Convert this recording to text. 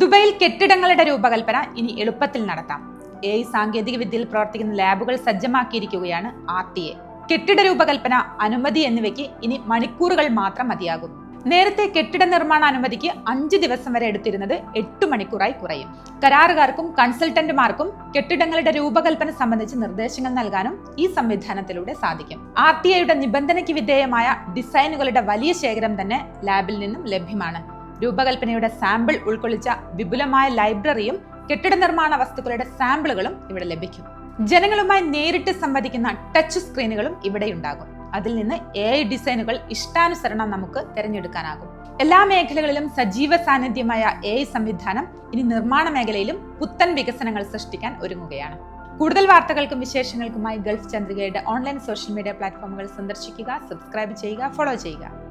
ദുബൈയിൽ കെട്ടിടങ്ങളുടെ രൂപകൽപ്പന ഇനി എളുപ്പത്തിൽ നടത്താം. എ ഐ സാങ്കേതിക വിദ്യയിൽ പ്രവർത്തിക്കുന്ന ലാബുകൾ സജ്ജമാക്കിയിരിക്കുകയാണ് ആർ ടി എ. കെട്ടിട രൂപകൽപ്പന അനുമതി എന്നിവയ്ക്ക് ഇനി മണിക്കൂറുകൾ മാത്രം മതിയാകും. നേരത്തെ കെട്ടിട നിർമ്മാണ അനുമതിക്ക് അഞ്ച് ദിവസം വരെ എടുത്തിരുന്നത് എട്ട് മണിക്കൂറായി കുറയും. കരാറുകാർക്കും കൺസൾട്ടന്റുമാർക്കും കെട്ടിടങ്ങളുടെ രൂപകൽപ്പന സംബന്ധിച്ച് നിർദ്ദേശങ്ങൾ നൽകാനും ഈ സംവിധാനത്തിലൂടെ സാധിക്കും. ആർ ടി ഐയുടെ നിബന്ധനയ്ക്ക് വിധേയമായ ഡിസൈനുകളുടെ വലിയ ശേഖരം തന്നെ ലാബിൽ നിന്നും ലഭ്യമാണ്. രൂപകൽപ്പനയുടെ സാമ്പിൾ ഉൾക്കൊള്ളിച്ച വിപുലമായ ലൈബ്രറിയും കെട്ടിട നിർമ്മാണ വസ്തുക്കളുടെ സാമ്പിളുകളും ഇവിടെ ലഭിക്കും. ജനങ്ങളുമായി നേരിട്ട് സംവദിക്കുന്ന ടച്ച് സ്ക്രീനുകളും ഇവിടെ ഉണ്ടാകും. അതിൽ നിന്ന് എ ഐ ഡിസൈനുകൾ ഇഷ്ടാനുസരണം നമുക്ക് തിരഞ്ഞെടുക്കാനാകും. എല്ലാ മേഖലകളിലും സജീവ സാന്നിധ്യമായ എ ഐ സംവിധാനം ഇനി നിർമ്മാണ മേഖലയിലും പുത്തൻ വികസനങ്ങൾ സൃഷ്ടിക്കാൻ ഒരുങ്ങുകയാണ്. കൂടുതൽ വാർത്തകൾക്കും വിശേഷങ്ങൾക്കുമായി ഗൾഫ് ചന്ദ്രികയുടെ ഓൺലൈൻ സോഷ്യൽ മീഡിയ പ്ലാറ്റ്ഫോമുകൾ സന്ദർശിക്കുക സബ്സ്ക്രൈബ് ചെയ്യുക ഫോളോ ചെയ്യുക.